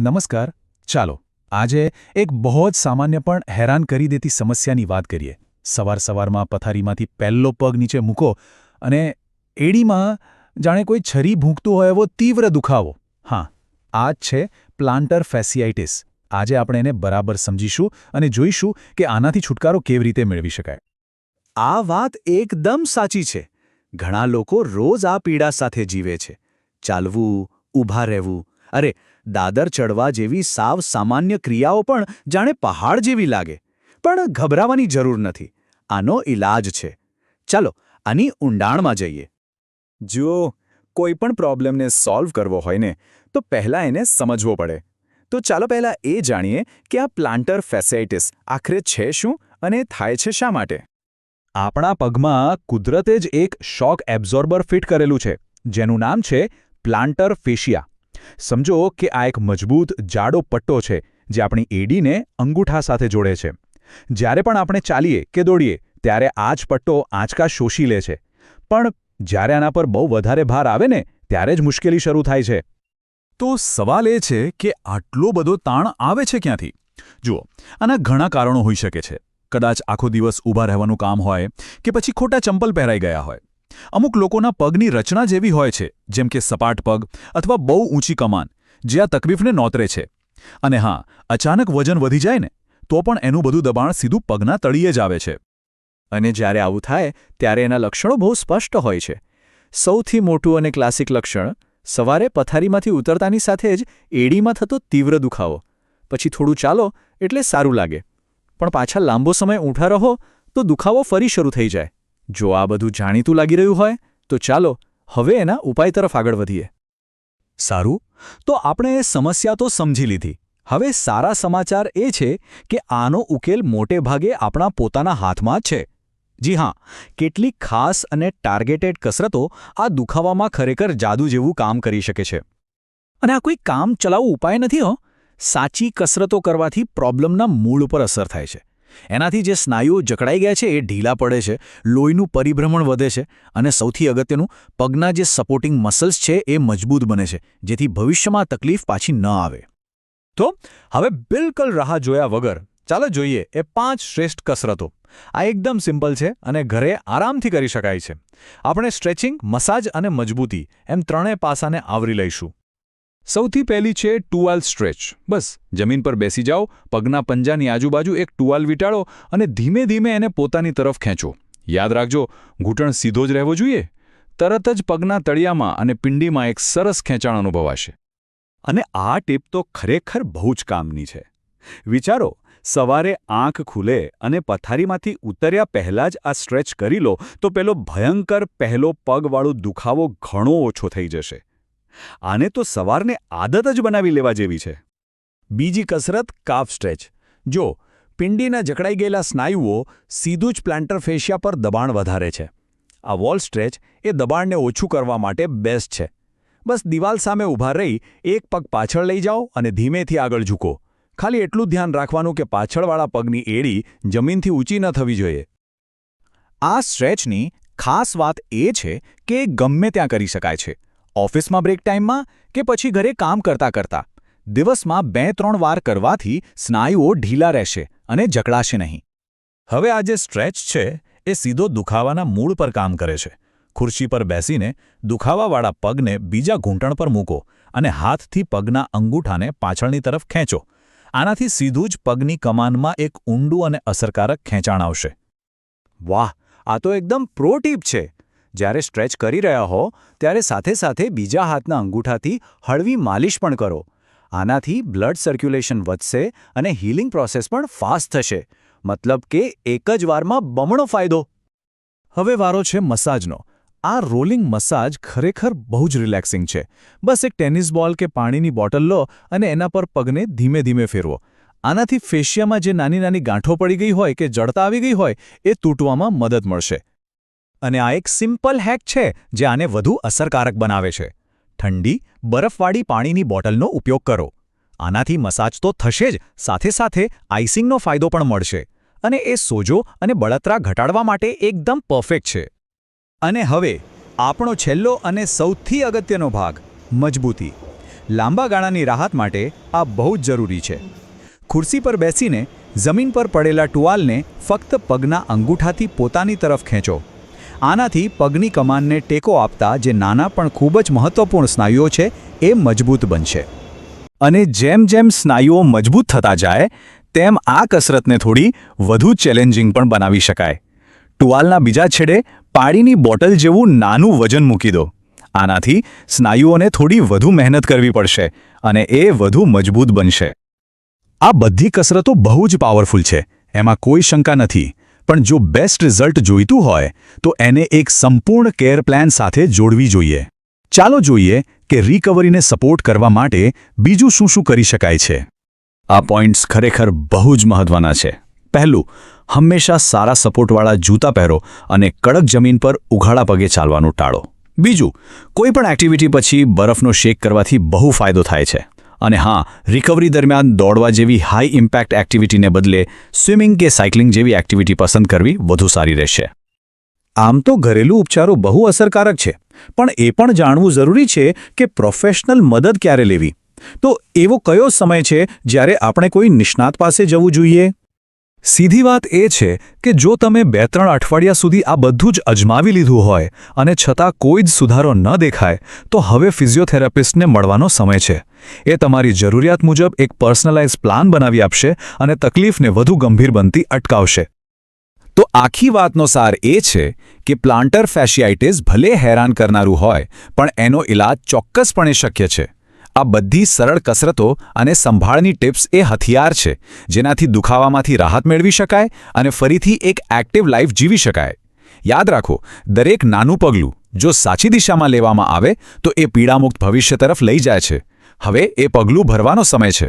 નમસ્કાર, ચાલો, આજે એક બહુ જ સામાન્ય પણ હેરાન કરી દેતી સમસ્યાની વાત કરીએ. સવાર સવારમાં પથારીમાંથી પહેલો પગ નીચે મૂકો અને એડીમાં જાણે કોઈ છરી ભૂંકતું હોય એવો તીવ્ર દુખાવો. હા, આ જ છે પ્લાન્ટર ફેસિયાઇટિસ આજે આપણે એને બરાબર સમજીશું અને જોઈશું કે આનાથી છુટકારો કેવી રીતે મેળવી શકાય. આ વાત એકદમ સાચી છે. ઘણા લોકો રોજ આ પીડા સાથે જીવે છે. ચાલવું, ઊભા રહેવું અરે, દાદર ચડવા જેવી સાવ સામાન્ય ક્રિયાઓ પણ જાણે પહાડ જેવી લાગે. પણ ગભરાવાની જરૂર નથી. આનો ઈલાજ છે. ચાલો, આની ઊંડાણમાં જઈએ. જુઓ, કોઈ પણ પ્રોબ્લેમને સોલ્વ કરવો હોય ને, તો પહેલાં એને સમજવો પડે. તો ચાલો પહેલાં એ જાણીએ કે આ પ્લાન્ટર ફેસાઇટિસ આખરે છે શું અને થાય છે શા માટે? આપણા પગમાં કુદરતે જ એક શોક એબ્ઝોર્બર ફિટ કરેલું છે, જેનું નામ છે પ્લાન્ટર ફેશિયા સમજો કે આ એક મજબૂત, જાડો પટ્ટો છે, જે આપણી એડીને અંગૂઠા સાથે જોડે છે. જ્યારે પણ આપણે ચાલીએ કે દોડીએ, ત્યારે આ જ પટ્ટો આંચકા શોષી લે છે. પણ જ્યારે આના પર બહુ વધારે ભાર આવે ને, ત્યારે જ મુશ્કેલી શરૂ થાય છે. તો સવાલ એ છે કે આટલો બધો તાણ આવે છે ક્યાંથી? જુઓ, આના ઘણા કારણો હોઈ શકે છે. કદાચ આખો દિવસ ઊભા રહેવાનું કામ હોય કે પછી ખોટા ચંપલ પહેરાઈ ગયા હોય. અમુક લોકોના પગની રચના જેવી હોય છે, જેમ કે સપાટ પગ અથવા બહુ ઊંચી કમાન, જે આ તકલીફને નોતરે છે. અને હા, અચાનક વજન વધી જાય ને, તો પણ એનું બધું દબાણ સીધું પગના તળિયે જ આવે છે. અને જ્યારે આવું થાય, ત્યારે એના લક્ષણો બહુ સ્પષ્ટ હોય છે. સૌથી મોટું અને ક્લાસિક લક્ષણ, સવારે પથારીમાંથી ઉતરતાની સાથે જ એડીમાં થતો તીવ્ર દુખાવો. પછી થોડું ચાલો, એટલે સારું લાગે. પણ પાછા લાંબો સમય ઊંઠા રહો, તો દુખાવો ફરી શરૂ થઈ જાય. જો આ બધું જાણીતું લાગી રહ્યું હોય, તો ચાલો હવે એના ઉપાય તરફ આગળ વધીએ. સારું, તો આપણે એ સમસ્યા તો સમજી લીધી. હવે સારા સમાચાર એ છે કે આનો ઉકેલ મોટે ભાગે આપણા પોતાના હાથમાં છે. જી હા, કેટલીક ખાસ અને ટાર્ગેટેડ કસરતો આ દુખાવામાં ખરેખર જાદુ જેવું કામ કરી શકે છે. અને આ કોઈ કામ ચલાવવું ઉપાય નથી હો. સાચી કસરતો કરવાથી પ્રોબ્લેમના મૂળ પર અસર થાય છે. એનાથી જે સ્નાયુઓ જકડાઈ ગયા છે એ ઢીલા પડે છે, લોહીનું પરિભ્રમણ વધે છે અને સૌથી અગત્યનું, પગના જે સપોર્ટિંગ મસલ્સ છે એ મજબૂત બને છે, જેથી ભવિષ્યમાં તકલીફ પાછી ન આવે. તો, હવે બિલકુલ રાહ જોયા વગર, ચાલો જોઈએ એ પાંચ શ્રેષ્ઠ કસરતો. આ એકદમ સિમ્પલ છે અને ઘરે આરામથી કરી શકાય છે. આપણે સ્ટ્રેચિંગ, મસાજ અને મજબૂતી એમ ત્રણેય પાસાને આવરી લઈશું. સૌથી પહેલી છે ટુવાલ સ્ટ્રેચ. બસ, જમીન પર બેસી જાઓ, પગના પંજાની આજુબાજુ એક ટુવાલ વીંટાળો અને ધીમે ધીમે એને પોતાની તરફ ખેંચો. યાદ રાખજો, ઘૂંટણ સીધો જ રહેવો જોઈએ. તરત જ પગના તળિયામાં અને પિંડીમાં એક સરસ ખેંચાણ અનુભવાશે. અને આ ટીપ તો ખરેખર બહુ જ કામની છે. વિચારો, સવારે આંખ ખુલે અને પથારીમાંથી ઉતર્યા પહેલાં જ આ સ્ટ્રેચ કરી લો, તો પેલો ભયંકર પહેલો પગવાળો દુખાવો ઘણો ઓછો થઈ જશે. આને તો સવારને આદત જ બનાવી લેવા જેવી છે. બીજી કસરત કાફ સ્ટ્રેચ જો, પિંડીના જકડાઈ ગયેલા સ્નાયુઓ સીધું જ પ્લાન્ટર ફેશિયા પર દબાણ વધારે છે. આ વોલ સ્ટ્રેચ એ દબાણને ઓછું કરવા માટે બેસ્ટ છે. બસ દિવાલ સામે ઊભા રહી એક પગ પાછળ લઈ જાઓ અને ધીમેથી આગળ ઝૂકો. ખાલી એટલું ધ્યાન રાખવાનું કે પાછળવાળા પગની એડી જમીનથી ઊંચી ન થવી જોઈએ. આ સ્ટ્રેચની ખાસ વાત એ છે કે ગમે ત્યાં કરી શકાય છે. ઓફિસમાં બ્રેક ટાઈમમાં કે પછી ઘરે કામ કરતા કરતા? દિવસમાં બે ત્રણ વાર કરવાથી સ્નાયુઓ ઢીલા રહેશે અને જકડાશે નહીં. હવે આ જે સ્ટ્રેચ છે, એ સીધો દુખાવાના મૂળ પર કામ કરે છે. ખુરશી પર બેસીને દુખાવાવાળા પગને બીજા ઘૂંટણ પર મૂકો અને હાથથી પગના અંગૂઠાને પાછળની તરફ ખેંચો. આનાથી સીધું જ પગની કમાનમાં એક ઊંડું અને અસરકારક ખેંચાણ આવશે. વાહ! આ તો એકદમ પ્રો ટીપ છે. જ્યારે સ્ટ્રેચ કરી રહ્યા હો, ત્યારે સાથે સાથે બીજા હાથના અંગૂઠાથી હળવી માલિશ પણ કરો. આનાથી બ્લડ સર્ક્યુલેશન વધશે અને હીલિંગ પ્રોસેસ પણ ફાસ્ટ થશે. મતલબ કે એક જ વારમાં બમણો ફાયદો. હવે વારો છે મસાજનો. આ રોલિંગ મસાજ ખરેખર બહુ જ રિલેક્સિંગ છે. બસ એક ટેનિસ બોલ કે પાણીની બોટલ લો અને એના પર પગને ધીમે ધીમે ફેરવો. આનાથી ફેશિયામાં જે નાની નાની ગાંઠો પડી ગઈ હોય કે જડતા આવી ગઈ હોય, એ તૂટવામાં મદદ મળશે. અને આ એક સિમ્પલ હેક છે, જે આને વધુ અસરકારક બનાવે છે. ઠંડી, બરફવાળી પાણીની બોટલનો ઉપયોગ કરો. આનાથી મસાજ તો થશે જ, સાથે સાથે આઇસિંગનો ફાયદો પણ મળશે. અને એ સોજો અને બળતરા ઘટાડવા માટે એકદમ પરફેક્ટ છે. અને હવે, આપણો છેલ્લો અને સૌથી અગત્યનો ભાગ, મજબૂતી. લાંબા ગાળાની રાહત માટે આ બહુ જ જરૂરી છે. ખુરશી પર બેસીને, જમીન પર પડેલા ટુવાલને ફક્ત પગના અંગૂઠાથી પોતાની તરફ ખેંચો. આનાથી પગની કમાનને ટેકો આપતા જે નાના પણ ખૂબ જ મહત્વપૂર્ણ સ્નાયુઓ છે, એ મજબૂત બનશે. અને જેમ જેમ સ્નાયુઓ મજબૂત થતા જાય, તેમ આ કસરતને થોડી વધુ ચેલેન્જિંગ પણ બનાવી શકાય. ટુવાલના બીજા છેડે પાણીની બોટલ જેવું નાનું વજન મૂકી દો. આનાથી સ્નાયુઓને થોડી વધુ મહેનત કરવી પડશે અને એ વધુ મજબૂત બનશે. આ બધી કસરતો બહુ જ પાવરફુલ છે, એમાં કોઈ શંકા નથી. પણ જો બેસ્ટ રિઝલ્ટ જોઈતું હોય, તો એને એક સંપૂર્ણ કેર પ્લાન સાથે જોડવી જોઈએ. ચાલો જોઈએ કે રિકવરીને સપોર્ટ કરવા માટે બીજું શું શું કરી શકાય છે. આ પોઈન્ટ્સ ખરેખર બહુ જ મહત્વના છે. પહેલું, હંમેશા સારા સપોર્ટવાળા જૂતા પહેરો અને કડક જમીન પર ઉઘાડા પગે ચાલવાનું ટાળો. બીજું કોઈપણ એક્ટિવિટી પછી બરફનો શેક કરવાથી બહુ ફાયદો થાય છે. અને હા રિકવરી દરમિયાન દોડવા જેવી હાઈ ઇમ્પેક્ટ એક્ટિવિટીને બદલે સ્વિમિંગ કે સાયકલિંગ જેવી એક્ટિવિટી પસંદ કરવી વધુ સારી રહેશે. આમ તો ઘરેલું ઉપચારો બહુ અસરકારક છે, પણ એ પણ જાણવું જરૂરી છે કે પ્રોફેશનલ મદદ ક્યારે લેવી? તો એવો કયો સમય છે જ્યારે આપણે કોઈ નિષ્ણાત પાસે જવું જોઈએ? સીધી વાત એ છે કે જો તમે બે ત્રણ અઠવાડિયા સુધી આ બધું જ અજમાવી લીધું હોય અને છતાં કોઈ જ સુધારો ન દેખાય, તો હવે ફિઝિયોથેરાપિસ્ટને મળવાનો સમય છે. એ તમારી જરૂરિયાત મુજબ એક પર્સનલાઇઝ પ્લાન બનાવી આપશે અને તકલીફને વધુ ગંભીર બનતી અટકાવશે. તો આખી વાતનો સાર એ છે કે પ્લાન્ટર ફેશિયાઇટિસ ભલે હેરાન કરનારું હોય, પણ એનો ઇલાજ ચોક્કસપણે શક્ય છે. આ બધી સરળ કસરતો અને સંભાળની ટિપ્સ એ હથિયાર છે, જેનાથી દુખાવામાંથી રાહત મેળવી શકાય અને ફરીથી એક એક્ટિવ લાઈફ જીવી શકાય. યાદ રાખો, દરેક નાનું પગલું જો સાચી દિશામાં લેવામાં આવે, તો એ પીડામુક્ત ભવિષ્ય તરફ લઈ જાય છે. હવે એ પગલું ભરવાનો સમય છે.